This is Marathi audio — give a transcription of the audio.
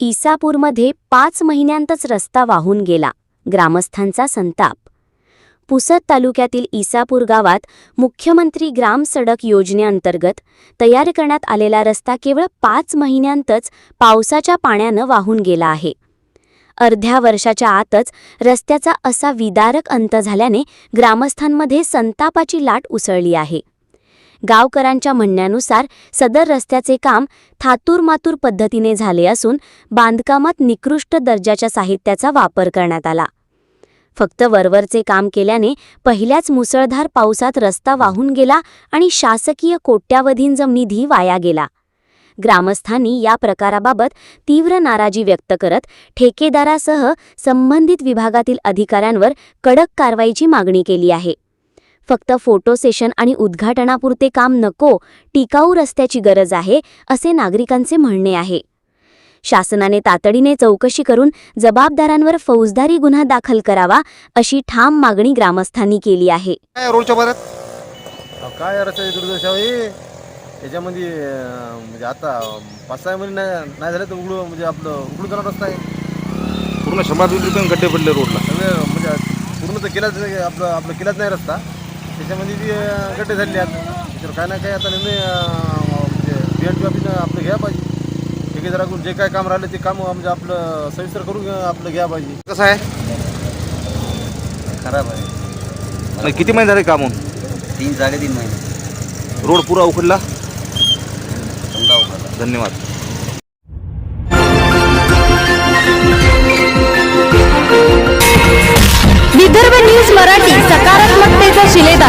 इसापूरमध्ये पाच महिन्यांतच रस्ता वाहून गेला. ग्रामस्थांचा संताप. पुसद तालुक्यातील इसापूर गावात मुख्यमंत्री ग्राम सडक योजनेअंतर्गत तयार करण्यात आलेला रस्ता केवळ पाच महिन्यांतच पावसाच्या पाण्यानं वाहून गेला आहे. अर्ध्या वर्षाच्या आतच रस्त्याचा असा विदारक अंत झाल्याने ग्रामस्थांमध्ये संतापाची लाट उसळली आहे. गावकरांच्या म्हणण्यानुसार सदर रस्त्याचे काम थातूरमातूर पद्धतीने झाले असून बांधकामात निकृष्ट दर्जाच्या साहित्याचा वापर करण्यात आला. फक्त वरवरचे काम केल्याने पहिल्याच मुसळधार पावसात रस्ता वाहून गेला आणि शासकीय कोट्यावधींचा निधी वाया गेला. ग्रामस्थांनी या प्रकाराबाबत तीव्र नाराजी व्यक्त करत ठेकेदारासह संबंधित विभागातील अधिकाऱ्यांवर कडक कारवाईची मागणी केली आहे. फक्त फोटो सेशन आणि उद्घाटनापुरते काम नको टिकाऊ रस्त्याची गरज आहे असे नागरिकांचे म्हणणे आहे. शासनाने तातडीने चौकशी करून जबाबदारांवर फौजदारी गुन्हा दाखल करावा अशी ठाम मागणी ग्रामस्थांनी केली आहे. काय त्याच्यामध्ये म्हणजे आता पाच सहा महिने नाही झाले तर उघडू म्हणजे आपलं उघडून जाणार रस्ता आहे. पूर्ण शंभर गड्डे पडले रोडला. सगळे म्हणजे पूर्ण तर केलाच नाही आपलं आपलं केलाच नाही रस्ता. त्याच्यामध्ये अं, गड्डे झाले आहेत. त्याच्यावर काय ना काय आता अं, म्हणजे बी एन पी ऑफिसनं आपलं घ्या पाहिजे. ठेकेदाराकडून जे काय काम राहिलं ते काम म्हणजे आपलं सविस्तर करून आपलं घ्या पाहिजे. कसं आहे? खराब आहे. नाही, किती महिने झाले काम होऊन? तीन साडेतीन महिने. रोड पुरा उखडला? समजा धन्यवाद. Çile'den.